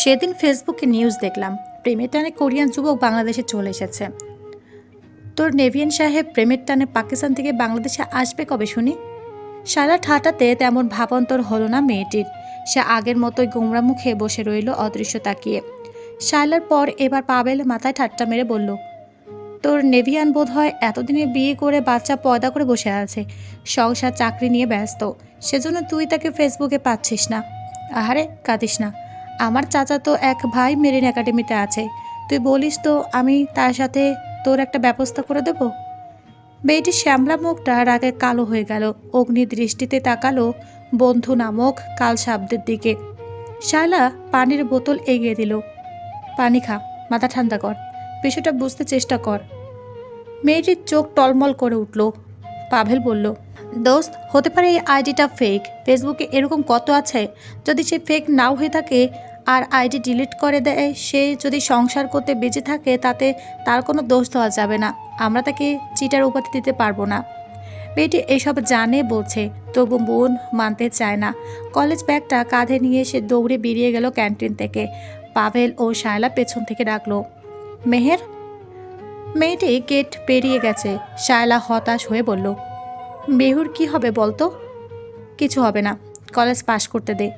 সেদিন ফেসবুকে নিউজ দেখলাম, প্রেমের টানে কোরিয়ান যুবক বাংলাদেশে চলে এসেছে। তোর নেভিয়ান সাহেব প্রেমের টানে পাকিস্তান থেকে বাংলাদেশে আসবে কবে শুনি? সারা ঠাটাতে তেমন ভাবান্তর হলো না মেয়েটির। সে আগের মতোই গোমরা মুখে বসে রইল অদৃশ্য তাকিয়ে। শায়লার পর এবার পাবেল মাথায় ঠাট্টা মেরে বলল, তোর নেভিয়ান বোধ হয় এতদিনে বিয়ে করে বাচ্চা পয়দা করে বসে আছে। সংসার, চাকরি নিয়ে ব্যস্ত। সেজন্য তুই তাকে ফেসবুকে পাচ্ছিস না। আহারে, কাঁদিস না। আমার চাচা তো এক ভাই মেরিন একাডেমিতে আছে। তুই বলিস তো, আমি তার সাথে তোর একটা ব্যবস্থা করে দেব? মেয়েটির শ্যামলা মুখটা রাগে কালো হয়ে গেল। অগ্নি দৃষ্টিতে তাকালো বন্ধু নামক কাল শব্দের দিকে। শায়লা পানির বোতল এগিয়ে দিল। পানি খা, মাথা ঠান্ডা কর, বিষয়টা বুঝতে চেষ্টা কর। মেয়েটির চোখ টলমল করে উঠল। পাভেল বলল, দোস্ত, হতে পারে এই আইডিটা ফেক ফেসবুকে এরকম কত আছে? যদি সে ফেক নাও হয়ে থাকে আর আইডি ডিলিট করে দেয়, সে যদি সংসার করতে বেঁচে থাকে তাতে তার কোনো দোষ দেওয়া যাবে না। আমরা তাকে চিটার উপাধি দিতে পারব না। মেয়েটি এসব জানে, বলছে, তবু মন মানতে চায় না। কলেজ ব্যাগটা কাঁধে নিয়ে সে দৌড়ে বেরিয়ে গেল ক্যান্টিন থেকে। পাভেল ও শায়লা পেছন থেকে ডাকলো, মেহের? মেয়েটি গেট পেরিয়ে গেছে। শায়লা হতাশ হয়ে বলল, মেহুর কি হবে বলতো? কিছু হবে না। কলেজ পাশ করতে দে।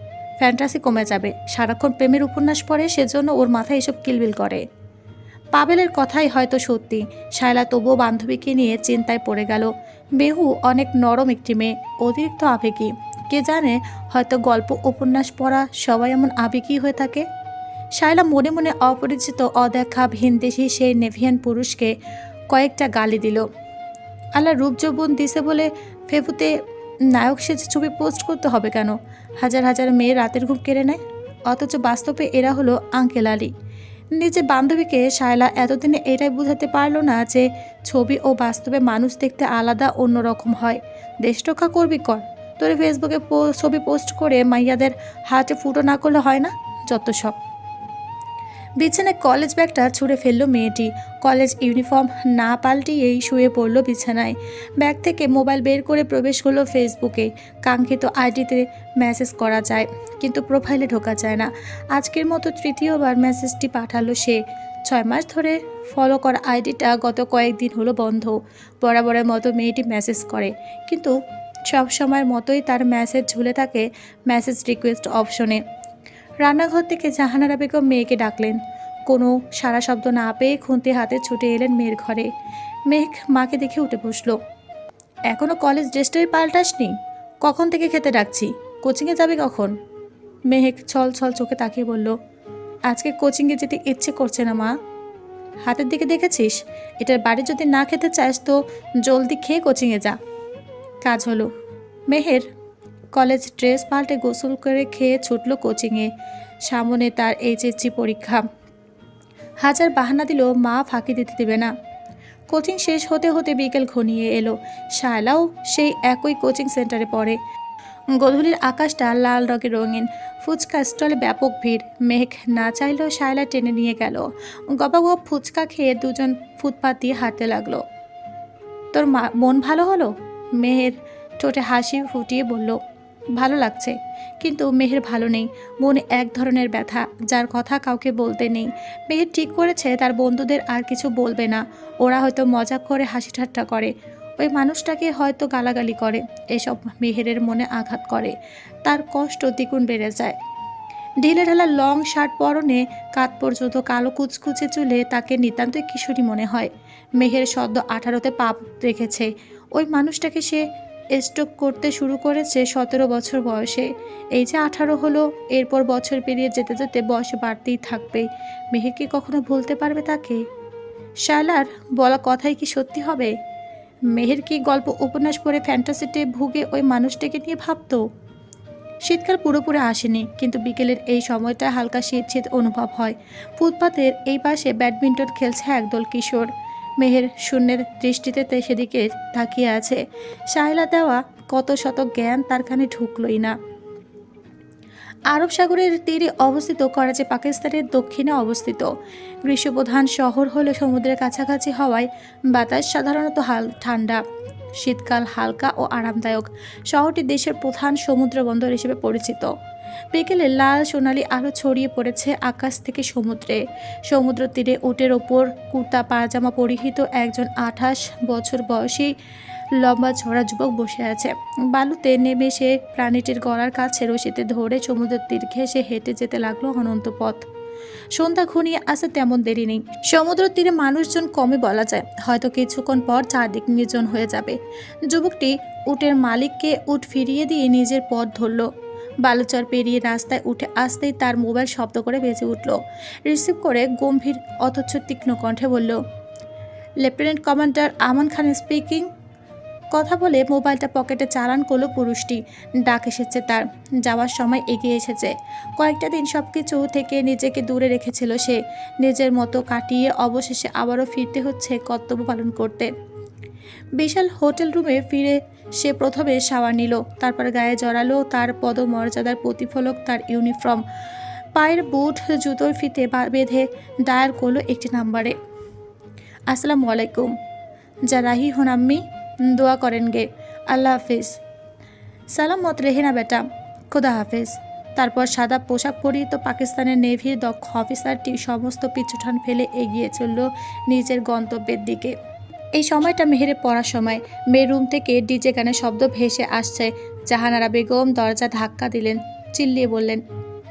ফ্যান্টাসি কমে যাবে। সারাক্ষণ প্রেমের উপন্যাস পড়ে, সেজন্য ওর মাথায় এসব কিলবিল করে। পাবেলের কথাই হয়তো সত্যি। শায়লা তবুও বান্ধবীকে নিয়ে চিন্তায় পড়ে গেল। বেহু অনেক নরম একটি মেয়ে, অতিরিক্ত আবেগী। কে জানে হয়তো গল্প, উপন্যাস পড়া সবাই এমন আবেগী হয়ে থাকে? শায়লা মনে মনে অপরিচিত, অদেখা, ভিনদেশি সেই নেভিয়ান পুরুষকে কয়েকটা গালি দিল। আল্লাহ রূপ যৌবন দিছে বলে ফেবুতে নায়ক সেজে ছবি পোস্ট করতে হবে কেন? হাজার হাজার মেয়ে রাতের ঘুম কেড়ে নেয়? অথচ বাস্তবে এরা হলো আঙ্কেল আলী। নিজের বান্ধবীকে শায়লা এতদিনে এটাই বোঝাতে পারল না যে ছবি ও বাস্তবে মানুষ দেখতে আলাদা, অন্যরকম হয়। দেশ রক্ষা করবি কর। তোর ফেসবুকে ছবি পোস্ট করে মাইয়াদের হাতে ফুটো না করলে হয় না? যত সব। বিছানায় কলেজ ব্যাগটা ছুঁড়ে ফেলল মেয়েটি। কলেজ ইউনিফর্ম না পাল্টিয়েই শুয়ে পড়ল বিছানায়। ব্যাগ থেকে মোবাইল বের করে প্রবেশ করল ফেসবুকে। কাঙ্ক্ষিত আইডিতে মেসেজ করা যায়, কিন্তু প্রোফাইলে ঢোকা যায় না। আজকের মতো তৃতীয়বার মেসেজটি পাঠালো সে। ছয় মাস ধরে ফলো করা আইডিটা গত কয়েকদিন হলো বন্ধ। বরাবরের মতো মেয়েটি মেসেজ করে, কিন্তু সব সময়ের মতোই তার মেসেজ ঝুলে থাকে মেসেজ রিকোয়েস্ট অপশনে। রান্নাঘর থেকে জাহানারা বেগম মেয়েকে ডাকলেন। কোনো সারা শব্দ না পেয়ে খুন্তি হাতে ছুটে এলেন মেয়ের ঘরে। মেঘ মাকে দেখে উঠে বসল। এখনও কলেজ ড্রেসটাই পাল্টাসনি? কখন থেকে খেতে ডাকছি? কোচিংয়ে যাবে কখন? মেহেক ছল ছল চোখে তাকিয়ে বলল, আজকে কোচিংয়ে যেতে ইচ্ছে করছে না মা। হাতের দিকে দেখেছিস? এটার বাড়ি যদি না খেতে চাস তো জলদি খেয়ে কোচিংয়ে যা। কাজ হলো। মেহের কলেজ ড্রেস পাল্টে গোসল করে খেয়ে ছুটল কোচিংয়ে। সামনে তার এইচএসসি পরীক্ষা। হাজার বাহানা দিল, মা ফাঁকি দিতে দেবে না। কোচিং শেষ হতে হতে বিকেল ঘনিয়ে এলো। শায়লাও সেই একই কোচিং সেন্টারে পড়ে। গধূলির আকাশটা লাল রঙের রঙিন। ফুচকা স্টলে ব্যাপক ভিড়। মেঘ না চাইলেও শায়লা টেনে নিয়ে গেল। গবাগপ ফুচকা খেয়ে দুজন ফুটপাত দিয়ে হাঁটতে লাগল। তোর মন ভালো হলো? মেহের ঠোঁটে হাসি ফুটিয়ে বলল ভালো লাগছে। কিন্তু মেহের ভালো নেই। মনে এক ধরনের ব্যথা, যার কথা কাউকে বলতে নেই। মেহের ঠিক করেছে, তার বন্ধুদের আর কিছু বলবে না। ওরা হয়তো মজা করে, হাসি ঠাট্টা করে। ওই মানুষটাকে হয়তো গালাগালি করে। এসব মেহেরের মনে আঘাত করে। তার কষ্ট দ্বিগুণ বেড়ে যায়। ঢিলে ঢালা লং শার্ট পরনে কাত পর্যন্ত কালো কুচকুচে চুলে তাকে নিতান্তই কিশোরী মনে হয়। মেহের সদ্য আঠারোতে পাপ রেখেছে ওই মানুষটাকে সে স্ট্রোক করতে শুরু করেছে সতেরো বছর বয়সে। এই যে আঠারো হলো, এরপর বছর পেরিয়ে যেতে যেতে বয়স বাড়তেই থাকবে। মেহের কি কখনো ভুলতে পারবে তাকে? শায়লার বলা কথাই কি সত্যি হবে? মেহের কি গল্প উপন্যাস পড়ে ফ্যান্টাসিতে ভুগে ওই মানুষটাকে নিয়ে ভাবতো? শীতকাল পুরোপুরি আসেনি, কিন্তু বিকেলের এই সময়টা হালকা শীত শীত অনুভব হয়। ফুটপাতের এই পাশে ব্যাডমিন্টন খেলছে একদল কিশোর। মেহের শূন্যের দৃষ্টিতে সেদিকে তাকিয়ে আছে। শায়লা দেওয়া কত শত জ্ঞান তার কানে ঢুকলই না। আরব সাগরের তীরে অবস্থিত করাচি পাকিস্তানের দক্ষিণে অবস্থিত। গ্রীষ্মপ্রধান শহর হলে সমুদ্রের কাছাকাছি হওয়ায় বাতাস সাধারণত হাল ঠান্ডা, শীতকাল হালকা ও আরামদায়ক। শহরটি দেশের প্রধান সমুদ্র বন্দর হিসেবে পরিচিত। বিকেলে লাল সোনালি আলো ছড়িয়ে পড়েছে আকাশ থেকে সমুদ্রে। সমুদ্র তীরে উটের ওপর কুর্তা পায়জামা পরিহিত একজন আঠাশ বছর বয়সী লম্বা ঝরা যুবক বসে আছে। বালুতে নেমে সে প্রাণীটির গলার কাছে রশিতে ধরে সমুদ্রের তীর ঘেঁষে হেঁটে যেতে লাগল অনন্ত পথ। সন্ধ্যা ঘনিয়ে আসে তেমন দেরি নেই। সমুদ্র তীরে মানুষজন কমে বলা যায়। হয়তো কিছুক্ষণ পর চারদিক নির্জন হয়ে যাবে। যুবকটি উটের মালিককে উট ফিরিয়ে দিয়ে নিজের পথ ধরল। বালুচর পেরিয়ে রাস্তায় উঠে আসতেই তার মোবাইল শব্দ করে বেজে উঠল। রিসিভ করে গম্ভীর অথচ তীক্ষ্ণ কণ্ঠে বলল, lieutenant commander Aman Khan speaking. কথা বলে মোবাইলটা পকেটে চালান করল পুরুষটি। ডাক এসেছে তার। যাওয়ার সময় এগিয়ে এসেছে। কয়েকটা দিন সব কিছু থেকে নিজেকে দূরে রেখেছিল সে। নিজের মতো কাটিয়ে অবশেষে আবারও ফিরতে হচ্ছে কর্তব্য পালন করতে। বিশাল হোটেল রুমে ফিরে সে প্রথমে শাওয়ার নিল, তারপর গায়ে জড়ালো তার পদমর্যাদার প্রতিফলক তার ইউনিফর্ম। পায়ের বুট, জুতোর ফিতে বেঁধে ডায়াল করল একটি নাম্বারে। আসসালামু আলাইকুম। জারাহি হন আম্মি, দোয়া করেন গে। আল্লাহ হাফিজ। সালাম মত রেহে না বেটা। খোদা হাফিজ। তারপর সাদা পোশাক পরিহিত পাকিস্তানের নেভির দক্ষ অফিসারটি সমস্ত পিছুঠান ফেলে এগিয়ে চলল নিজের গন্তব্যের দিকে। এই সময়টা মেহেরে পড়ার সময় মেয়ের রুম থেকে ডিজে গানের শব্দ ভেসে আসছে। জাহানারা বেগম দরজা ধাক্কা দিলেন, চিল্লিয়ে বললেন,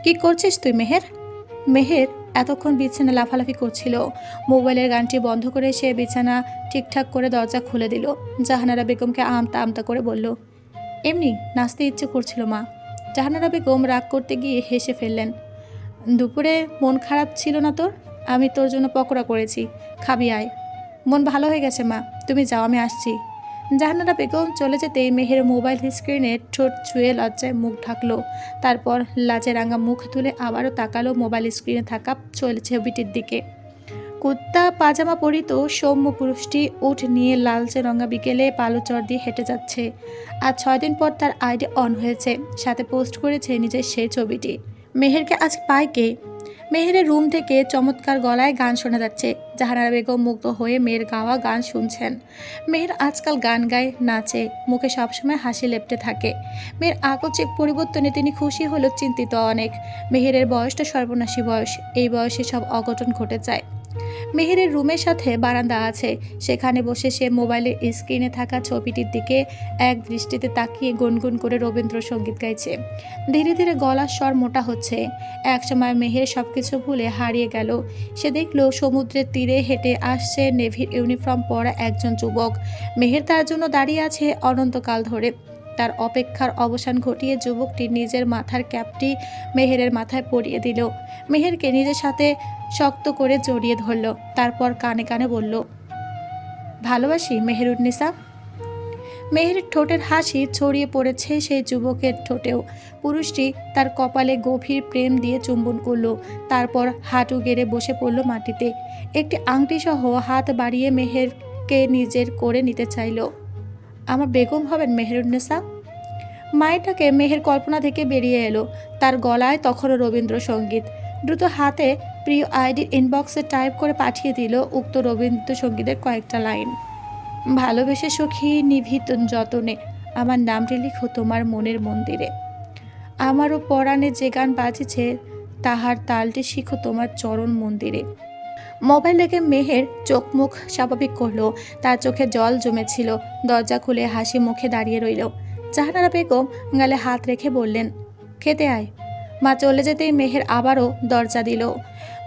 কি করছিস তুই মেহের? মেহের এতক্ষণ বিছানা লাফালাফি করছিল। মোবাইলের গানটি বন্ধ করে সে বিছানা ঠিকঠাক করে দরজা খুলে দিল। জাহানারা বেগমকে আমতা আমতা করে বলল, এমনি নাচতে ইচ্ছে করছিল মা। জাহানারা বেগম রাগ করতে গিয়ে হেসে ফেললেন, দুপুরে মন খারাপ ছিল না তোর? আমি তোর জন্য পকোড়া করেছি, খাবি আয়। মন ভালো হয়ে গেছে, মা। তুমি যাও, আমি আসছি। জাহানারা বেগম চলে যেতেই মেহের মোবাইল স্ক্রিনে ঠোঁট ছুঁয়ে লজ্জায় মুখ ঢাকলো। তারপর লাজে রাঙা মুখ তুলে আবারও তাকালো মোবাইল স্ক্রিনে থাকা ছবিটির দিকে। কুত্তা পাজামা পরিত সৌম্য পুরুষটি উঠ নিয়ে লালচে রঙা বিকেলে পালুচর দিয়ে হেঁটে যাচ্ছে। আর ছয় দিন পর তার আইডি অন হয়েছে। সাথে পোস্ট করেছে নিজের সেই ছবিটি। মেহেরকে আজ পায় কে? মেহেরের রুম থেকে চমৎকার গলায় গান শোনা যাচ্ছে। জাহানারা বেগম মুগ্ধ হয়ে মেয়ের গাওয়া গান শুনছেন। মেহের আজকাল গান গায়, নাচে, মুখে সবসময় হাসি লেপটে থাকে। মেয়ের আকস্মিক পরিবর্তনে তিনি খুশি হলেও চিন্তিত অনেক। মেহেরের বয়সটা সর্বনাশী বয়স। এই বয়সে সব অঘটন ঘটে যায়। মেহেরের রুমের সাথে বারান্দা আছে। সেখানে বসে সে মোবাইলের স্ক্রিনে থাকা ছবিটির দিকে এক দৃষ্টিতে তাকিয়ে গুনগুন করে রবীন্দ্রসঙ্গীত গাইছে। ধীরে ধীরে গলার স্বর মোটা হচ্ছে। একসময় মেহের সব কিছু ভুলে হারিয়ে গেল। সে দেখল সমুদ্রের তীরে হেঁটে আসছে নেভির ইউনিফর্ম পরা একজন যুবক। মেহের তার জন্য দাঁড়িয়ে আছে অনন্তকাল ধরে। তার অপেক্ষার অবসান ঘটিয়ে যুবকটি নিজের মাথার ক্যাপটি মেহেরের মাথায় পরিয়ে দিল। মেহেরকে নিজের সাথে শক্ত করে জড়িয়ে ধরল, তারপর কানে কানে বলল, ভালোবাসি মেহেরুন্নিসা মেহের ঠোঁটের হাসি ছড়িয়ে পড়েছে সেই যুবকের ঠোঁটেও। পুরুষটি তার কপালে গভীর প্রেম দিয়ে চুম্বন করল, তারপর হাঁটু গেড়ে বসে পড়ল মাটিতে। একটি আংটি সহ হাত বাড়িয়ে মেহেরকে নিজের করে নিতে চাইল, আমার বেগম হবেন মেহেরুন্নেসা মায়েরটাকে মেহের কল্পনা থেকে বেরিয়ে এলো। তার গলায় তখনও রবীন্দ্রসঙ্গীত। দ্রুত হাতে প্রিয় আইডির ইনবক্সে টাইপ করে পাঠিয়ে দিল উক্ত রবীন্দ্রসঙ্গীতের কয়েকটা লাইন ভালোবেসে সখী নিভৃত যতনে, আমার নামটি লিখো তোমার মনের মন্দিরে। আমারও পরাণে যে গান বাজেছে, তাহার তালটি শিখো তোমার চরণ মন্দিরে। মোবাইল দেখে মেহের চোখ মুখ স্বাভাবিক করল, তার চোখে জল জমেছিল, দরজা খুলে হাসি মুখে দাঁড়িয়ে রইল। জাহানারা বেগম গালে হাত রেখে বললেন, খেতে আয়। মা চলে যেতেই মেহের আবারও দরজা দিল।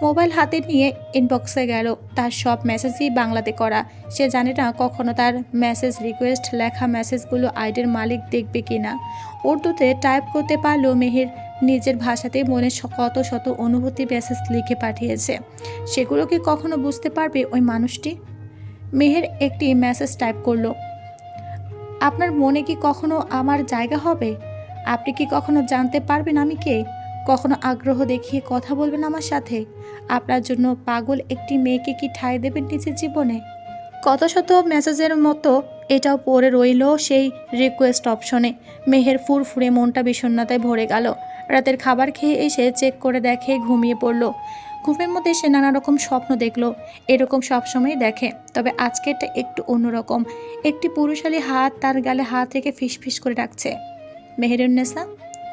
মোবাইল হাতে নিয়ে ইনবক্সে গেল। তার সব মেসেজই বাংলাতে করা। সে জানে না কখনো তার মেসেজ রিকোয়েস্ট লেখা মেসেজগুলো আইডির মালিক দেখবে কি না উর্দুতে টাইপ করতে পারলেও মেহের। নিজের ভাষাতেই মনে কত শত অনুভূতি মেসেজ লিখে পাঠিয়েছে। সেগুলো কি কখনো বুঝতে পারবে ওই মানুষটি? মেহের একটি মেসেজ টাইপ করল। আপনার মনে কি কখনো আমার জায়গা হবে? আপনি কি কখনো জানতে পারবেন আমি কে? কখনো আগ্রহ দেখিয়ে কথা বলবেন আমার সাথে? আপনার জন্য পাগল একটি মেয়েকে কি ঠাঁই দেবেন নিজের জীবনে? কত শত মেসেজের মতো এটাও পড়ে রইল সেই রিকোয়েস্ট অপশনে মেহের ফুরফুরে মনটা বিষণ্ণতায় ভরে গেল। রাতের খাবার খেয়ে এসে চেক করে দেখে ঘুমিয়ে পড়ল। ঘুমের মধ্যে সে নানা রকম স্বপ্ন দেখল। এরকম সবসময় দেখে। তবে আজকেরটা একটু অন্যরকম। একটি পুরুষালী হাত তার গালে হাত রেখে ফিসফিস করে ডাকছে। মেহেরুন্নেসা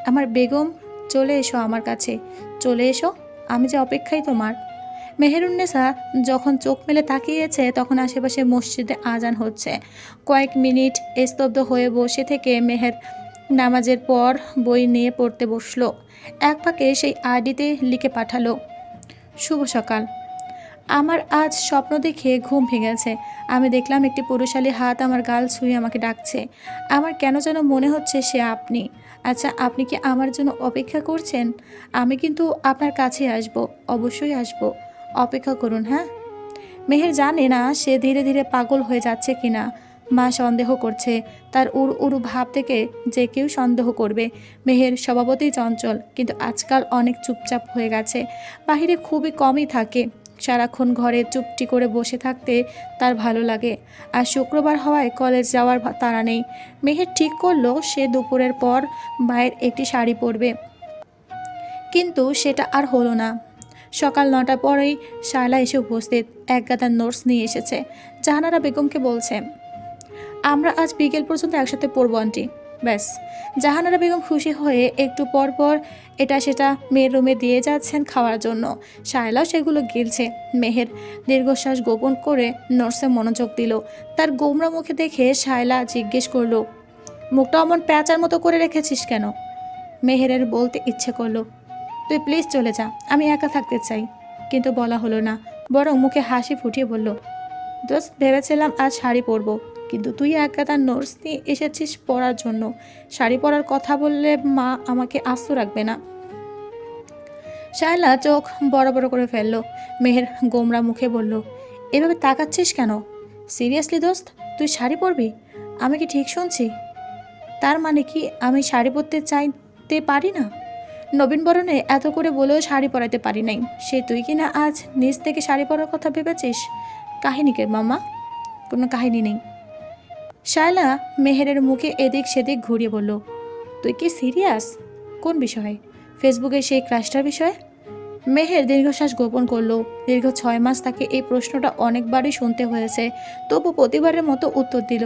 আমার বেগম চলে এসো আমার কাছে। চলে এসো? আমি যে অপেক্ষাই তোমার। মেহেরুন্নেসা যখন চোখ মেলে তাকিয়েছে, তখন আশেপাশে মসজিদে আজান হচ্ছে। কয়েক মিনিট স্তব্ধ হয়ে বসে থেকে মেহের নামাজের পর বই নিয়ে পড়তে বসল। এক ফাঁকে সেই আইডিতে লিখে পাঠালো, শুভ সকাল। আমার আজ স্বপ্ন দেখে ঘুম ভেঙেছে। আমি দেখলাম একটি পুরুষালী হাত আমার গাল ছুঁয়ে আমাকে ডাকছে। আমার কেন যেন মনে হচ্ছে সে আপনি। আচ্ছা আপনি কি আমার জন্য অপেক্ষা করছেন? আমি কিন্তু আপনার কাছে আসব, অবশ্যই আসব। অপেক্ষা করুন হ্যাঁ? মেহের জানে না সে ধীরে ধীরে পাগল হয়ে যাচ্ছে কিনা। মা সন্দেহ করছে, তার উড় উড়ু ভাব থেকে যে কেউ সন্দেহ করবে। মেহের স্বভাবতই চঞ্চল, কিন্তু আজকাল অনেক চুপচাপ হয়ে গেছে। বাহিরে খুবই কমই থাকে। সারাক্ষণ ঘরে চুপটি করে বসে থাকতে তার ভালো লাগে। আর শুক্রবার হওয়ায় কলেজ যাওয়ার তাড়া নেই। মেহের ঠিক করল, সে দুপুরের পর মায়ের একটি শাড়ি পরবে। কিন্তু সেটা আর হলো না। সকাল নটার পরেই শায়লা এসে উপস্থিত। এক গাদার নোটস নিয়ে এসেছে। জাহানারা বেগমকে বলছে, আমরা আজ বিকেল পর্যন্ত একসাথে পড়ব, আন্টি। ব্যাস। জাহানারা বেগম খুশি হয়ে একটু পর পর এটা সেটা মেয়ের রুমে দিয়ে যাচ্ছেন খাওয়ার জন্য। শায়লাও সেগুলো গিলছে। মেহের দীর্ঘশ্বাস গোপন করে নর্সে মনোযোগ দিল। তার গোমরা মুখে দেখে শায়লা জিজ্ঞেস করল, মুখটা অমন প্যাঁচার মতো করে রেখেছিস কেন? মেহেরের বলতে ইচ্ছে করল, তুই প্লিজ চলে যা, আমি একা থাকতে চাই। কিন্তু বলা হলো না। বরং মুখে হাসি ফুটিয়ে বলল, দোস্ত, ভেবেছিলাম আজ শাড়ি পরবো। কিন্তু তুই এক গাদা নোটস নিয়ে এসেছিস পরার জন্য। শাড়ি পরার কথা বললে মা আমাকে আস্ত রাখবে না। শায়লা চোখ বড় বড় করে ফেলল। মেহের গোমরা মুখে বলল, এভাবে তাকাচ্ছিস কেন? সিরিয়াসলি দোস্ত, তুই শাড়ি পরবি? আমি কি ঠিক শুনছি? তার মানে কি আমি শাড়ি পরতে চাইতে পারি না? নবীন বরণে এত করে বলেও শাড়ি পরাতে পারি নাই। সে তুই কি না আজ নিজ থেকে শাড়ি পরার কথা ভেবেছিস? কাহিনীকে মামা? কোনো কাহিনী নেই। শায়লা মেহেরের মুখে এদিক সেদিক ঘুরিয়ে বলল, তুই কি সিরিয়াস? কোন বিষয়ে? ফেসবুকে সেই ক্রাশটার বিষয়ে? মেহের দীর্ঘশ্বাস গোপন করল। দীর্ঘ ছয় মাস তাকে এই প্রশ্নটা অনেকবারই শুনতে হয়েছে। তবু প্রতিবারের মতো উত্তর দিল,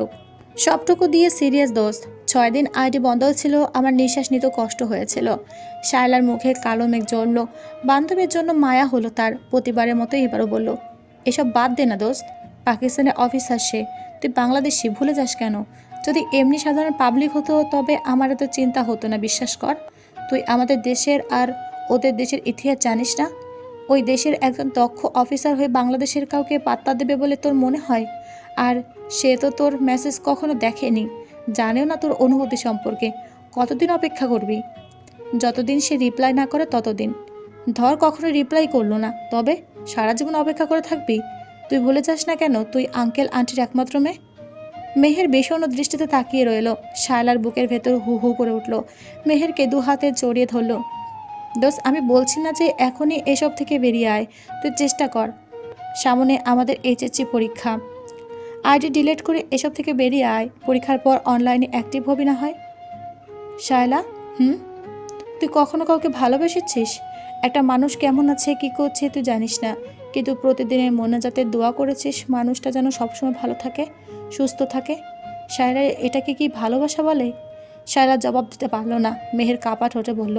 সবটুকু দিয়ে সিরিয়াস দোস্ত। ছয় দিন আইডি বন্ধ ছিল, আমার নিঃশ্বাস নিতে কষ্ট হয়েছিল। শায়লার মুখে কালো মেঘ জ্বলল। বান্ধবীর জন্য মায়া হলো তার। প্রতিবারের মতো এবারও বলল, এসব বাদ দে না দোস্ত। পাকিস্তানের অফিসার সে তুই বাংলাদেশি, ভুলে যাস কেন? যদি এমনি সাধারণ পাবলিক হতো, তবে আমার এত চিন্তা হতো না, বিশ্বাস কর। তুই আমাদের দেশের আর ওদের দেশের ইতিহাস জানিস না? ওই দেশের একজন দক্ষ অফিসার হয়ে বাংলাদেশের কাউকে পাত্তা দেবে বলে তোর মনে হয়? আর সে তো তোর মেসেজ কখনো দেখেনি। জানেও না তোর অনুভূতি সম্পর্কে। কতদিন অপেক্ষা করবি? যতদিন সে রিপ্লাই না করে, ততদিন। ধর কখনো রিপ্লাই করল না। তবে সারা জীবন অপেক্ষা করে থাকবি? তুই ভুলে যাস না কেন, তুই আঙ্কেল আন্টির একমাত্র মেয়ে? মেহের বিষণ্ণ দৃষ্টিতে তাকিয়ে রইল, শায়লার বুকের ভেতর হু হু করে উঠল। মেহেরকে দু হাতে জড়িয়ে ধরল, দোস্ত, আমি বলছি না যে এখনই এসব থেকে বেরিয়ে আয়, তুই চেষ্টা কর। সামনে আমাদের এইচএসসি পরীক্ষা। আইডি ডিলিট করে এসব থেকে বেরিয়ে আয়, পরীক্ষার পর অনলাইনে অ্যাক্টিভ হবি না হয়? শায়লা, হুম? তুই কখনো কাউকে ভালোবেসেছিস? একটা মানুষ কেমন আছে, কি করছে, তুই জানিস না। কিন্তু প্রতিদিনের মনে যাতে দোয়া করেছিস, মানুষটা যেন সবসময় ভালো থাকে, সুস্থ থাকে। শায়রা এটাকে কি ভালোবাসা বলে? শায়রা জবাব দিতে পারল না। মেহের কাপা ঠোঁটে বলল,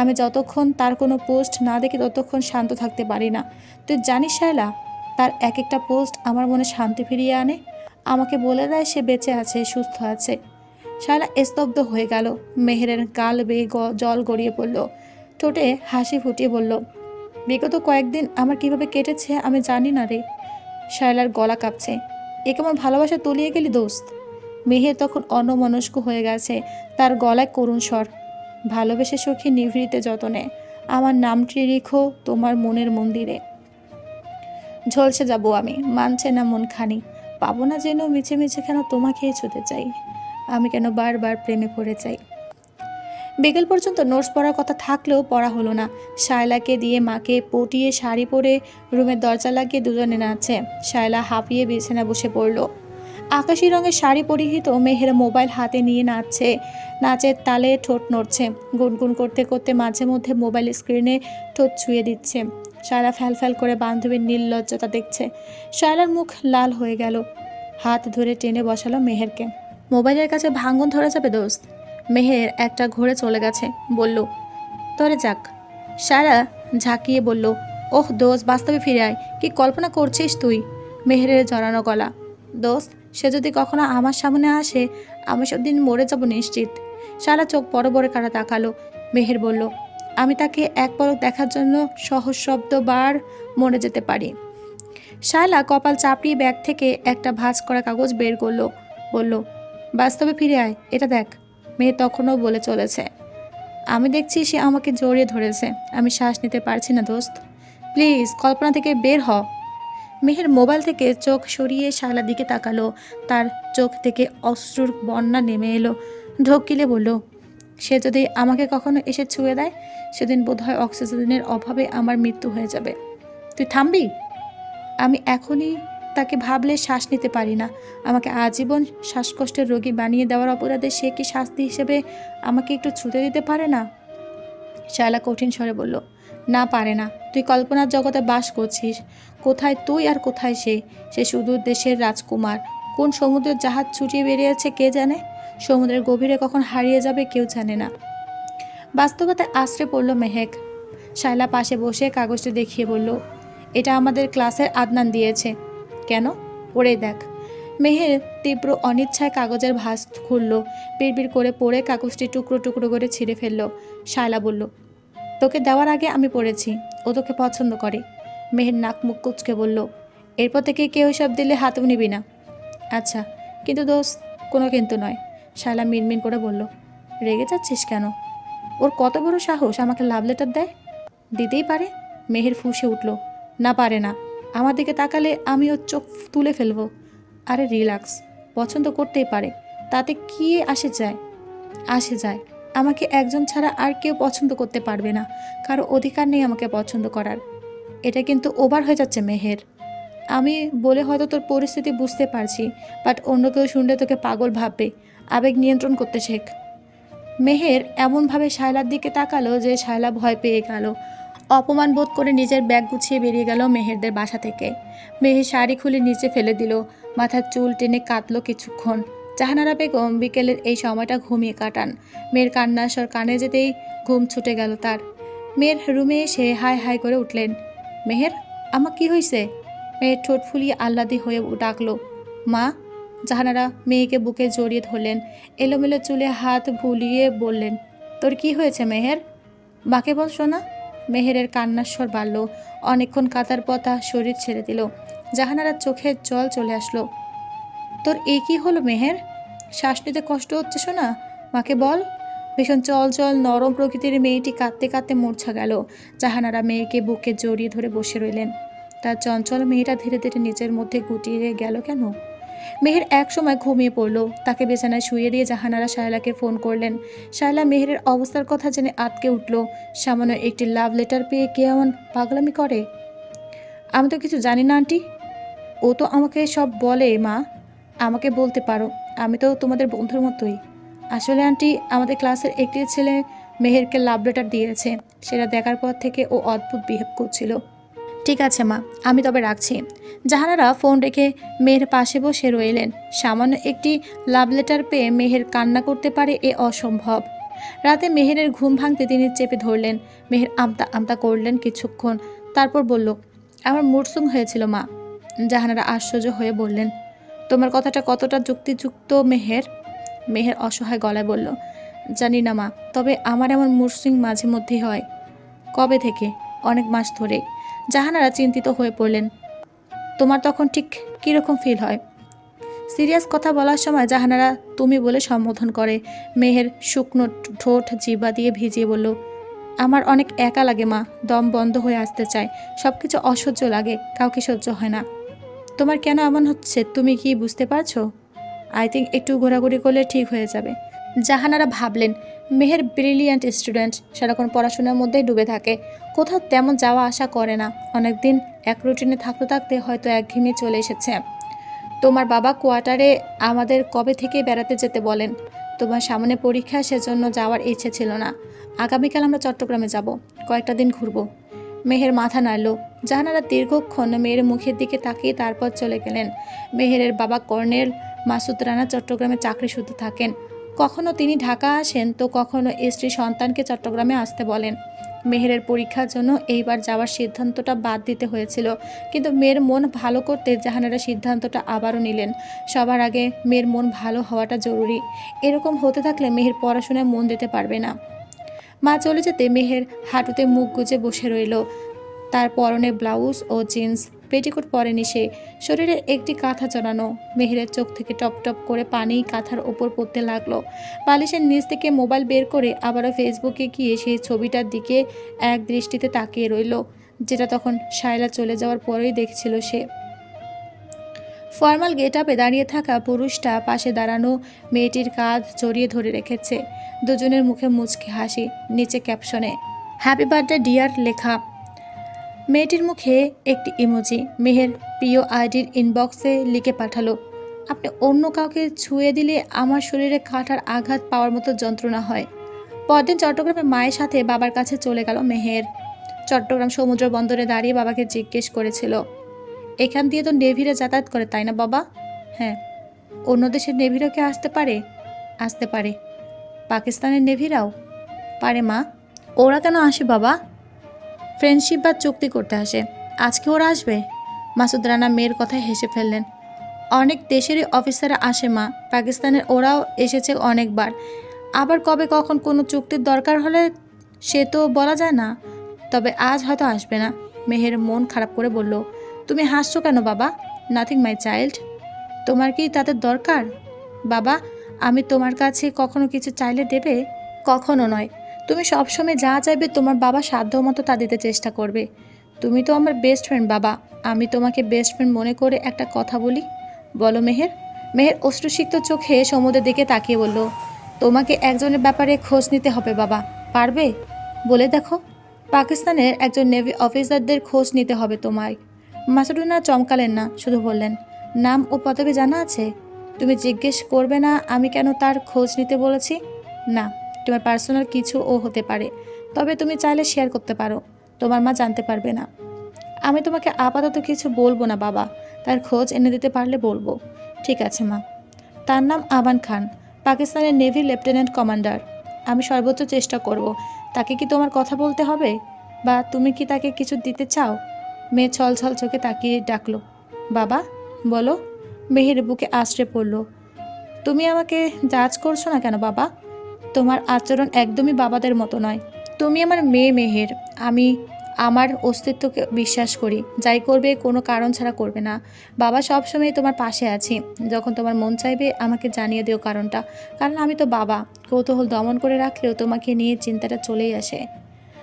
আমি যতক্ষণ তার কোনো পোস্ট না দেখি, ততক্ষণ শান্ত থাকতে পারি না। তুই জানিস শায়লা তার এক একটা পোস্ট আমার মনে শান্তি ফিরিয়ে আনে। আমাকে বলে দেয় সে বেঁচে আছে, সুস্থ আছে। শায়লা স্তব্ধ হয়ে গেল। মেহেরের গাল বেয়ে জল গড়িয়ে পড়ল। ঠোঁটে হাসি ফুটিয়ে বলল বিগত কয়েকদিন আমার কীভাবে কেটেছে আমি জানি না রে। শায়লার গলা কাঁপছে। এ কেমন ভালোবাসা তলিয়ে গেলি দোস্ত? মেহের তখন অন্যমনস্ক হয়ে গেছে। তার গলায় করুণ স্বর। ভালোবেসে সখী নিভৃতে যতনে। আমার নামটি রেখো তোমার মনের মন্দিরে। ঝলসে যাব আমি। মানছে না মন খানি। পাবো না যেন মিছে মিছে কেন তোমাকেই ছুতে চাই। আমি কেন বারবার প্রেমে পড়ে চাই বিকেল পর্যন্ত নোটস পড়ার কথা থাকলেও পড়া হলো না। শায়লাকে দিয়ে মাকে পটিয়ে শাড়ি পরে রুমের দরজা লাগিয়ে দুজনে নাচছে। শায়লা হাঁপিয়ে বিছানা বসে পড়ল। আকাশি রঙের শাড়ি পরিহিত মেহের মোবাইল হাতে নিয়ে নাচছে। নাচের তালে ঠোঁট নড়ছে। গুনগুন করতে করতে মাঝে মধ্যে মোবাইল স্ক্রিনে ঠোঁট ছুঁয়ে দিচ্ছে। শায়লা ফ্যাল ফ্যাল করে বান্ধবীর নির্লজ্জতা দেখছে। শায়লার মুখ লাল হয়ে গেল। হাত ধরে টেনে বসালো মেহেরকে। মোবাইলের কাছে ভাঙন ধরে যাবে দোস্ত। মেহের একটা ঘোরে চলে গেছে। বলল, তরে যাক। সারা ঝাঁকিয়ে বলল, ওহ দোস্ত, বাস্তবে ফিরে আয়। কি কল্পনা করছিস তুই? মেহেরের জড়ানো গলা, দোস্ত, সে যদি কখনো আমার সামনে আসে, আমি সব দিন মরে যাব নিশ্চিত। সারা চোখ বড় বড় কারা তাকালো। মেহের বলল, আমি তাকে এক পলক দেখার জন্য সহজ শব্দবার মরে যেতে পারি। শায়লা কপাল চাপড়িয়ে ব্যাগ থেকে একটা ভাঁজ করা কাগজ বের করল, বলল, বাস্তবে ফিরে আয়, এটা দেখ। মেয়ে তখনও বলে চলেছে, আমি দেখছি সে আমাকে জড়িয়ে ধরেছে। আমি শ্বাস নিতে পারছি না, দোস্ত। প্লিজ, কল্পনা থেকে বের হ। মেহের মোবাইল থেকে চোখ সরিয়ে শায়লার দিকে তাকালো। তার চোখ থেকে অশ্রুর বন্যা নেমে এলো। ঢকিলে বলল, সে যদি আমাকে কখনো এসে ছুঁয়ে দেয়, সেদিন বোধহয় অক্সিজেনের অভাবে আমার মৃত্যু হয়ে যাবে। তুই থামবি? আমি এখনই তাকে ভাবলে শ্বাস নিতে পারি না। আমাকে আজীবন শ্বাসকষ্টের রোগী বানিয়ে দেওয়ার অপরাধে সে কি শাস্তি হিসেবে আমাকে একটু ছুটে দিতে পারে না? শায়লা কঠিন স্বরে বলল, না, পারে না। তুই কল্পনার জগতে বাস করছিস। কোথায় তুই আর কোথায় সে? সে সুদূর দেশের রাজকুমার। কোন সমুদ্রের জাহাজ ছুটিয়ে বেরিয়েছে কে জানে? সমুদ্রের গভীরে কখন হারিয়ে যাবে কেউ জানে না। বাস্তবতায় আশ্রে পড়ল মেহেক। শায়লা পাশে বসে কাগজটা দেখিয়ে বলল, এটা আমাদের ক্লাসের আদনান দিয়েছে। কেন? পড়ে দেখ। মেহের তীব্র অনিচ্ছায় কাগজের ভাঁজ খুলল, বিড়বিড় করে পড়ে কাগজটি টুকরো টুকরো করে ছিঁড়ে ফেলল। শায়লা বলল, তোকে দেওয়ার আগে আমি পড়েছি, ও তোকে পছন্দ করে। মেহের নাক মুখ কুচকে বলল, এরপর থেকে কেউ সব দিলে হাতও নিবি না। আচ্ছা কিন্তু দোষ কোনো কিন্তু নয়। শায়লা মিনমিন করে বলল, রেগে যাচ্ছিস কেন? ওর কত বড় সাহস, আমাকে লাভ লেটার দেয়? দিতেই পারে। মেহের ফুঁসে উঠল, না পারে না। আমার দিকে তাকালে আমি ওর চোখ তুলে ফেলব। আরে রিল্যাক্স, পছন্দ করতেই পারে, তাতে কি আসে যায়? আসে যায়। আমাকে একজন ছাড়া আর কেউ পছন্দ করতে পারবে না, কারও অধিকার নেই আমাকে পছন্দ করার। এটা কিন্তু ওভার হয়ে যাচ্ছে মেহের। আমি বলে হয়তো তোর পরিস্থিতি বুঝতে পারছি, বাট অন্য কেউ শুনলে তোকে পাগল ভাববে, আবেগ নিয়ন্ত্রণ করতে শেখ। মেহের এমনভাবে শায়লার দিকে তাকালো যে শায়লা ভয় পেয়ে গেল। অপমান বোধ করে নিজের ব্যাগ গুছিয়ে বেরিয়ে গেল মেহেরদের বাসা থেকে। মেহের শাড়ি খুলে নিচে ফেলে দিল। মাথার চুল টেনে কাটলো কিছুক্ষণ। জাহানারা বেগম বিকেলের এই সময়টা ঘুমিয়ে কাটান। মেয়ের কান্নার স্বর কানে যেতেই ঘুম ছুটে গেল তার। মেয়ের রুমে এসে হাই হাই করে উঠলেন। মেহের, আমার কি হয়েছে মেয়ের ঠোঁট ফুলিয়ে আহ্লাদি হয়ে ডাকলো। মা? জাহানারা মেয়েকে বুকে জড়িয়ে ধরলেন। এলোমেলো চুলে হাত ভুলিয়ে বললেন, তোর কি হয়েছে মেহের? মাকে বল শোনা মেহেরের কান্নার স্বর বাড়ল। অনেকক্ষণ কাতার পতা শরীর ছেড়ে দিল। জাহানারা চোখের জল চলে আসলো। তোর এই কি হলো মেহের? শ্বাস নিতে কষ্ট হচ্ছে শোনা মাকে বল? ভীষণ চল চল নরম প্রকৃতির মেয়েটি কাঁদতে কাঁদতে মূর্ছা গেল। জাহানারা মেয়েকে বুকে জড়িয়ে ধরে বসে রইলেন। তার চঞ্চল মেয়েটা ধীরে ধীরে নিজের মধ্যে গুটিয়ে গেল কেন? মেহের এক সময় ঘুমিয়ে পড়ল। তাকে বিছানায় শুয়ে দিয়ে জাহানারা শায়লাকে ফোন করলেন। শায়লা মেহেরের অবস্থার কথা জেনে আতকে উঠল। সামান্য একটি লাভ লেটার পেয়ে কে এমন পাগলামি করে? আমি তো কিছু জানি না, আন্টি। ও তো আমাকে সব বলে, মা। আমাকে বলতে পারো, আমি তো তোমাদের বন্ধুর মতোই। আসলে, আন্টি, আমাদের ক্লাসের একটি ছেলে মেহেরকে লাভ লেটার দিয়েছে। সেটা দেখার পর থেকে ও অদ্ভুত বিহেভ করছিল। ঠিক আছে, মা। আমি তবে রাখছি। জাহানারা ফোন রেখে মেহের পাশে বসে রইলেন। সামান্য একটি লাভ লেটার পেয়ে মেহের কান্না করতে পারে এ অসম্ভব। রাতে মেহেরের ঘুম ভাঙতে তিনি চেপে ধরলেন। মেহের আমতা আমতা করলেন কিছুক্ষণ। তারপর বলল, আমার মুডসুং হয়েছিল, মা। জাহানারা আশ্চর্য হয়ে বললেন, তোমার কথাটা কতটা যুক্তিযুক্ত, মেহের? মেহের অসহায় গলায় বলল, জানি না, মা। তবে আমার এমন মুডসুইং মাঝে মধ্যেই হয়। কবে থেকে? অনেক মাস ধরে জাহানারা চিন্তিত হয়ে পড়লেন। তোমার তখন ঠিক কীরকম ফিল হয়? সিরিয়াস কথা বলার সময় জাহানারা তুমি বলে সম্বোধন করে। মেহের শুকনো ঠোঁট জিবা দিয়ে ভিজিয়ে বলল, আমার অনেক একা লাগে মা, দম বন্ধ হয়ে আসতে চায় সব কিছু অসহ্য লাগে, কাউকে সহ্য হয় না। তোমার কেন এমন হচ্ছে, তুমি কি বুঝতে পারছ? আই থিঙ্ক একটু ঘোরাঘুরি করলে ঠিক হয়ে যাবে। জাহানারা ভাবলেন, মেহের ব্রিলিয়ান্ট স্টুডেন্ট, সারাক্ষণ পড়াশোনার মধ্যেই ডুবে থাকে। কোথাও তেমন যাওয়া আসা করে না। অনেকদিন এক রুটিনে থাকতে থাকতে হয়তো একঘেয়েমি চলে এসেছে। তোমার বাবা কোয়ার্টারে আমাদের কবে থেকে বেড়াতে যেতে বলেন? তোমার সামনে পরীক্ষা, সেজন্য যাওয়ার ইচ্ছে ছিল না। আগামীকাল আমরা চট্টগ্রামে যাব। কয়েকটা দিন ঘুরবো। মেহের মাথা নাড়ল। জাহানারা দীর্ঘক্ষণ মেয়ের মুখের দিকে তাকিয়ে তারপর চলে গেলেন। মেহেরের বাবা কর্নেল মাসুদ রানা চট্টগ্রামে চাকরি শুধু থাকেন। কখনো তিনি ঢাকা আসেন, তো কখনো স্ত্রী সন্তানকে চট্টগ্রামে আসতে বলেন। মেহেরের পরীক্ষার জন্য এইবার যাওয়ার সিদ্ধান্তটা বাদ দিতে হয়েছিল। কিন্তু মেয়ের মন ভালো করতে জাহানারা সিদ্ধান্তটা আবারও নিলেন। সবার আগে মেয়ের মন ভালো হওয়াটা জরুরি। এরকম হতে থাকলে মেহের পড়াশোনায় মন দিতে পারবে না। মা চলে যেতে মেহের হাঁটুতে মুখ গুজে বসে রইল। তার পরনে ব্লাউজ ও জিন্স পেটিকোট পরেনি সে। শরীরে একটি কাঁথা চড়ানো মেহেরের চোখ থেকে টপ টপ করে পানি কাঁথার ওপর পড়তে লাগল। বালিশের নিচ থেকে মোবাইল বের করে আবারও ফেসবুকে গিয়ে সেই ছবিটার দিকে এক দৃষ্টিতে তাকিয়ে রইল, যেটা তখন শায়লা চলে যাওয়ার পরেই দেখছিল সে। ফর্মাল গেট আপে দাঁড়িয়ে থাকা পুরুষটা পাশে দাঁড়ানো মেয়েটির কাঁধ জড়িয়ে ধরে রেখেছে। দুজনের মুখে মুচকি হাসি, নিচে ক্যাপশনে, হ্যাপি বার্থডে ডিয়ার লেখা মেয়েটির মুখে একটি ইমোজি। মেহের প্রিয় আইডির ইনবক্সে লিখে পাঠালো, আপনি অন্য কাউকে ছুঁয়ে দিলে আমার শরীরে কাঁটার আঘাত পাওয়ার মতো যন্ত্রণা হয়। পরদিন চট্টগ্রামে মায়ের সাথে বাবার কাছে চলে গেল মেহের। চট্টগ্রাম সমুদ্র বন্দরে দাঁড়িয়ে বাবাকে জিজ্ঞেস করেছিল, এখান দিয়ে তো নেভিরা যাতায়াত করে, তাই না বাবা? হ্যাঁ অন্য দেশের নেভিরাও কি আসতে পারে? আসতে পারে। পাকিস্তানের নেভিরাও? পারে মা। ওরা কেন আসে বাবা? ফ্রেন্ডশিপ বা চুক্তি করতে আসে। আজকে ওরা আসবে? মাসুদ রানা মেয়ের কথায় হেসে ফেললেন। অনেক দেশেরই অফিসাররা আসে মা, পাকিস্তানের ওরাও এসেছে অনেকবার। আবার কবে কখন কোনো চুক্তির দরকার হলে সে তো বলা যায় না। তবে আজ হয়তো আসবে না। মেহের মন খারাপ করে বলল, তুমি হাসছো কেন বাবা? নাথিং মাই চাইল্ড তোমার কি তাদের দরকার? বাবা, আমি তোমার কাছে কখনো কিছু চাইলে দেবে? কখনো নয়। তুমি সবসময় যা চাইবে তোমার বাবা সাধ্য মতো তা দিতে চেষ্টা করবে। তুমি তো আমার বেস্ট ফ্রেন্ড বাবা। আমি তোমাকে বেস্ট ফ্রেন্ড মনে করে একটা কথা বলি। বলো মেহের। মেহের অশ্রুসিক্ত চোখে সমুদ্রের দিকে তাকিয়ে বলল, তোমাকে একজনের ব্যাপারে খোঁজ নিতে হবে, বাবা। পারবে? বলে দেখো, পাকিস্তানের একজন নেভি অফিসারদের খোঁজ নিতে হবে তোমায়। মাসুদুনা চমকালেন না, শুধু বললেন, নাম ও পদবি জানা আছে? তুমি জিজ্ঞেস করবে না আমি কেন তার খোঁজ নিতে বলেছি? না। তোমার পার্সোনাল কিছু ও হতে পারে। তবে তুমি চাইলে শেয়ার করতে পারো। তোমার মা জানতে পারবে না। আমি তোমাকে আপাতত কিছু বলব না, বাবা। তার খোঁজ এনে দিতে পারলে বলব। ঠিক আছে, মা। তার নাম আবান খান, পাকিস্তানের নেভি লেফটেন্যান্ট কমান্ডার। আমি সর্বোচ্চ চেষ্টা করব। তাকে কি তোমার কথা বলতে হবে? বা তুমি কি তাকে কিছু দিতে চাও? মেয়ে ছল ছল চোখে তাকিয়ে ডাকলো। বাবা, বলো। মেহের বুকে আশ্রে পড়ল। তুমি আমাকে জাজ করছ না কেন, বাবা? তোমার আচরণ একদমই বাবাদের মতো নয়। তুমি আমার মেয়ে মেহের। আমি আমার অস্তিত্বকে বিশ্বাস করি। যাই করবে, কোনো কারণ ছাড়া করবে না। বাবা সবসময় তোমার পাশে আছি। যখন তোমার মন চাইবে, আমাকে জানিয়ে দিও কারণটা। কারণ আমি তো বাবা। কৌতূহল দমন করে রাখলেও তোমাকে নিয়ে চিন্তাটা চলেই আসে।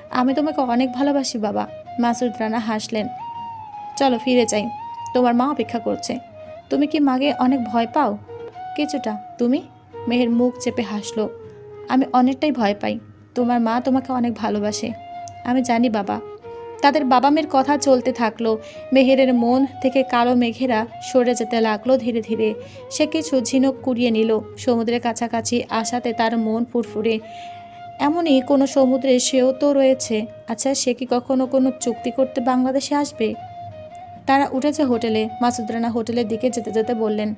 আমি তোমাকে অনেক ভালোবাসি, বাবা। মাসুদ রানা হাসলেন। চলো, ফিরে যাই। তোমার মা অপেক্ষা করছে। তুমি কি মাগে অনেক ভয় পাও? কিছুটা। তুমি? মেহের মুখ চেপে হাসলো। আমি অনেকটাই ভয় পাই। তোমার মা তোমাকে অনেক ভালোবাসে। আমি জানি বাবা। তাদের বাবা মেয়ের কথা চলতে থাকল। মেহেরের মন থেকে কালো মেঘেরা সরে যেতে লাগল ধীরে ধীরে। সে কিছু ঝিনুক কুড়িয়ে নিল। সমুদ্রের কাছাকাছি আসাতে তার মন ফুরফুরে। এমনই কোনো সমুদ্রে সেও তো রয়েছে। আচ্ছা সে কি কখনো কোনো চুক্তি করতে বাংলাদেশে আসবে? তারা উঠেছে হোটেলে। মাসুদ রানা হোটেলের দিকে যেতে যেতে বললেন,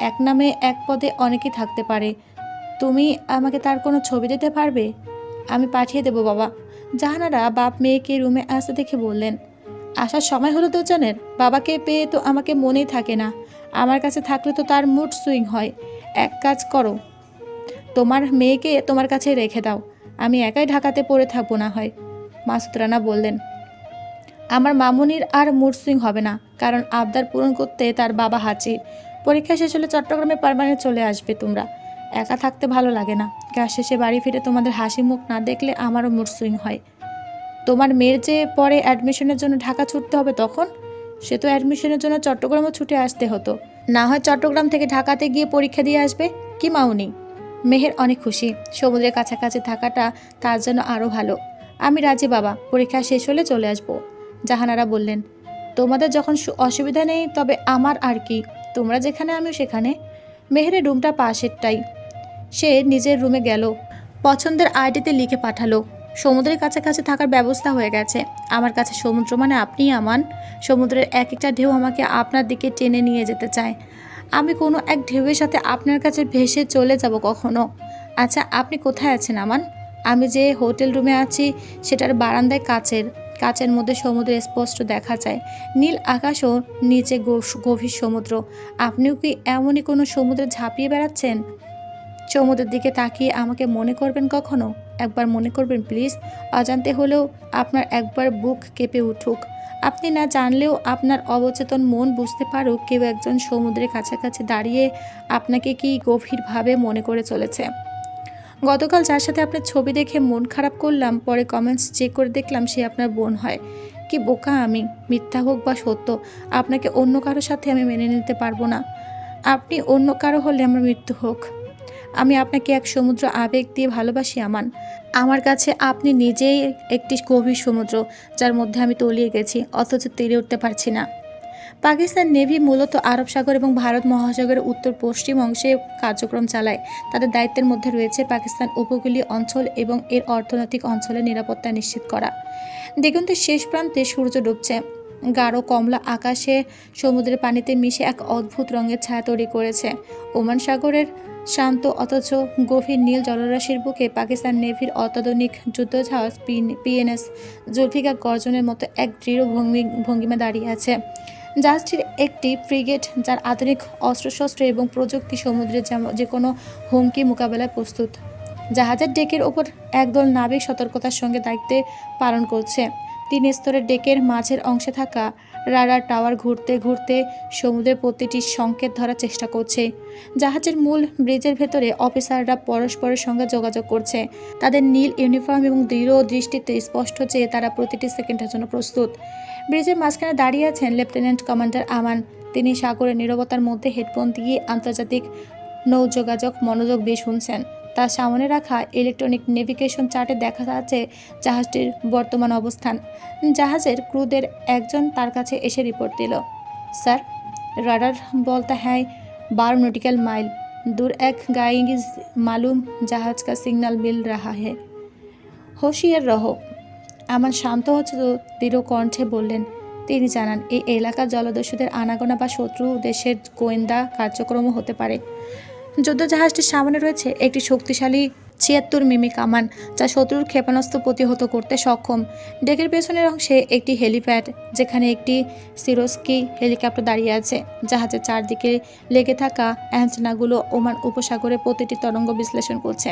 এক নামে এক পদে অনেকেই থাকতে পারে। তুমি আমাকে তার কোনো ছবি দিতে পারবে? আমি পাঠিয়ে দেবো, বাবা। জাহানারা বাপ মেয়েকে রুমে আসতে দেখে বললেন, আসার সময় হলো দুজনের। বাবাকে পেয়ে তো আমাকে মনেই থাকে না। আমার কাছে থাকলে তো তার মুড সুইং হয়। এক কাজ করো। তোমার মেয়েকে তোমার কাছে রেখে দাও। আমি একাই ঢাকাতে পড়ে থাকব না হয়। মাসুদ রানা বললেন, আমার মামুনির আর মুড সুইং হবে না, কারণ আবদার পূরণ করতে তার বাবা হাজির। পরীক্ষা শেষ হলে চট্টগ্রামে পারমানেন্ট চলে আসবে তোমরা। একা থাকতে ভালো লাগে না। কাজ শেষে বাড়ি ফিরে তোমাদের হাসি মুখ না দেখলে আমারও মুড সুইং হয়। তোমার মেয়ের যে পরে অ্যাডমিশনের জন্য ঢাকা ছুটতে হবে তখন? সে তো অ্যাডমিশনের জন্য চট্টগ্রামও ছুটে আসতে হতো। না হয় চট্টগ্রাম থেকে ঢাকাতে গিয়ে পরীক্ষা দিয়ে আসবে? কি মাউনি? মেহের অনেক খুশি। সমুদ্রের কাছাকাছি থাকাটা তার জন্য আরও ভালো। আমি রাজি বাবা, পরীক্ষা শেষ হলে চলে আসব। জাহানারা বললেন, তোমাদের যখন অসুবিধা নেই, তবে আমার আর কি? তোমরা যেখানে, আমিও সেখানে। মেহেরের রুমটা পাশেরটাই। সে নিজের রুমে গেল। পছন্দের আইডিতে লিখে পাঠালো, সমুদ্রের কাছাকাছি থাকার ব্যবস্থা হয়ে গেছে। আমার কাছে সমুদ্র মানে আপনি আমান। সমুদ্রের এক একটা ঢেউ আমাকে আপনার দিকে টেনে নিয়ে যেতে চায়। আমি কোনো এক ঢেউয়ের সাথে আপনার কাছে ভেসে চলে যাব কখনো। আচ্ছা আপনি কোথায় আছেন আমান? আমি যে হোটেল রুমে আছি, সেটার বারান্দায় কাচের কাচের মধ্যে সমুদ্র স্পষ্ট দেখা যায়। নীল আকাশও নিচে গভীর সমুদ্র। আপনিও কি এমনই কোনো সমুদ্রে ঝাঁপিয়ে বেড়াচ্ছেন? সমুদ্রের দিকে তাকিয়ে আমাকে মনে করবেন কখনো? একবার মনে করবেন, প্লিজ। অজান্তে হলেও আপনার একবার বুক কেঁপে উঠুক। আপনি না জানলেও আপনার অবচেতন মন বুঝতে পারুক কেউ একজন সমুদ্রের কাছাকাছি দাঁড়িয়ে আপনাকে কি গভীরভাবে মনে করে চলেছে। গতকাল যার সাথে আপনার ছবি দেখে মন খারাপ করলাম, পরে কমেন্টস চেক করে দেখলাম সে আপনার বোন হয়। কি বোকা আমি? মিথ্যা হোক বা সত্য, আপনাকে অন্য কারোর সাথে আমি মেনে নিতে পারব না। আপনি অন্য কারও হলে আমার মৃত্যু হোক। আমি আপনাকে এক সমুদ্র আবেগ দিয়ে ভালোবাসি, আমান। আমার কাছে আপনি নিজেই একটি গভীর সমুদ্র, যার মধ্যে আমি তলিয়ে গেছি, অথচ তীরে উঠতে পারছি না। পাকিস্তান নেভি মূলত আরব সাগর এবং ভারত মহাসাগরের উত্তর পশ্চিম অংশে কার্যক্রম চালায়। তাদের দায়িত্বের মধ্যে রয়েছে পাকিস্তান উপকূলীয় অঞ্চল এবং এর অর্থনৈতিক অঞ্চলের নিরাপত্তা নিশ্চিত করা। দিগন্তের শেষ প্রান্তে সূর্য ডুবছে। গাঢ় কমলা আকাশে সমুদ্রের পানিতে মিশে এক অদ্ভুত রঙের ছায়া তৈরি করেছে। ওমান সাগরের শান্ত অথচ গভীর নীল জলরাশির বুকে পাকিস্তান নেভির অত্যাধুনিক যুদ্ধজাহাজ পিএনএস জুলফিকার গর্জনের মতো এক দৃঢ় ভঙ্গি ভঙ্গিমা দাঁড়িয়ে আছে। জাহাজটির একটি ফ্রিগেট যার আধুনিক অস্ত্রশস্ত্র এবং প্রযুক্তি সমুদ্রের যে কোনো হুমকি মোকাবেলায় প্রস্তুত। জাহাজের ডেকের ওপর একদল নাবিক সতর্কতার সঙ্গে দায়িত্বে পালন করছে। তিন স্তরের ডেকের মাঝের অংশে থাকা রাডার টাওয়ার ঘুরতে ঘুরতে সমুদ্রের প্রতিটি সংকেত ধরার চেষ্টা করছে। জাহাজের মূল ব্রিজের ভেতরে অফিসাররা পরস্পরের সঙ্গে যোগাযোগ করছে। তাদের নীল ইউনিফর্ম এবং দৃঢ় দৃষ্টিতে স্পষ্ট যে তারা প্রতিটি সেকেন্ডের জন্য প্রস্তুত। ব্রিজের মাঝখানে দাঁড়িয়ে আছেন লেফটেন্যান্ট কমান্ডার আমান। তিনি সাগরের নীরবতার মধ্যে হেডফোন দিয়ে আন্তর্জাতিক নৌ যোগাযোগ মনোযোগ দিয়ে শুনছেন। তার সামনে রাখা ইলেকট্রনিক নেভিগেশন চার্টে দেখা যাচ্ছে জাহাজটির বর্তমান অবস্থান জাহাজের ক্রুদের একজন তার কাছে এসে রিপোর্ট দিল স্যার রাডার বলতা হ্যাঁ बारह नॉटिकल माइल दूर एक गाइस मालूम जहाज का सिग्नल मिल रहा है হোশিয়ার রহো আমার শান্ত হচ্ছে তো দৃঢ় কণ্ঠে বললেন তিনি জানান এই এলাকার জলদস্যুদের আনাগোনা বা শত্রু দেশের গোয়েন্দা কার্যক্রমও হতে পারে যুদ্ধজাহাজটির সামনে রয়েছে একটি শক্তিশালী ছিয়াত্তর মিমি কামান, যা শত্রুর ক্ষেপণাস্ত্র প্রতিহত করতে সক্ষম। ডেকের পেছনের অংশে একটি হেলিপ্যাড, যেখানে একটি সিরোস্কি হেলিকপ্টার দাঁড়িয়ে আছে। জাহাজের চারদিকে লেগে থাকা অ্যান্টেনাগুলো ওমান উপসাগরে প্রতিটি তরঙ্গ বিশ্লেষণ করছে।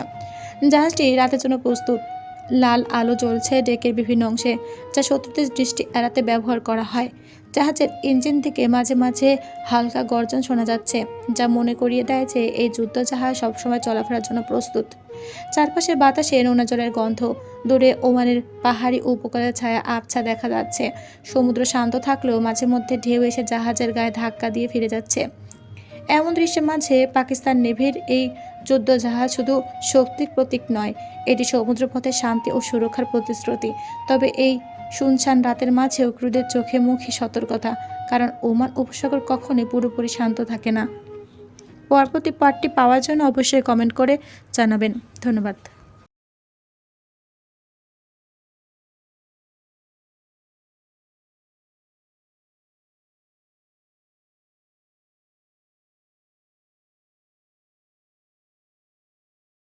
জাহাজটি রাতের জন্য প্রস্তুত। লাল আলো জ্বলছে ডেকের বিভিন্ন অংশে, যা শত্রুদের দৃষ্টি এড়াতে ব্যবহার করা হয়। জাহাজের ইঞ্জিন থেকে মাঝে মাঝে হালকা গর্জন শোনা যাচ্ছে, যা মনে করিয়ে দেয় যে এই যুদ্ধজাহাজ সবসময় চলাফেরার জন্য প্রস্তুত। চারপাশের বাতাসে নোনা জলের গন্ধ, দূরে ওমানের পাহাড়ি উপকূলের ছায়া আবছা দেখা যাচ্ছে। সমুদ্র শান্ত থাকলেও মাঝে মধ্যে ঢেউ এসে জাহাজের গায়ে ধাক্কা দিয়ে ফিরে যাচ্ছে। এমন দৃশ্যের মাঝে পাকিস্তান নেভির এই যুদ্ধজাহাজ শুধু শক্তির প্রতীক নয়, এটি সমুদ্রপথে শান্তি ও সুরক্ষার প্রতিশ্রুতি। তবে এই শুনশান রাতের মাঝেও ক্রুদের চোখে মুখে সতর্কতা, কারণ ওমান উপসাগর কখনোই পুরোপুরি শান্ত থাকে না। পরবর্তী পার্টটি পাওয়ার জন্য অবশ্যই কমেন্ট করে জানাবেন। ধন্যবাদ।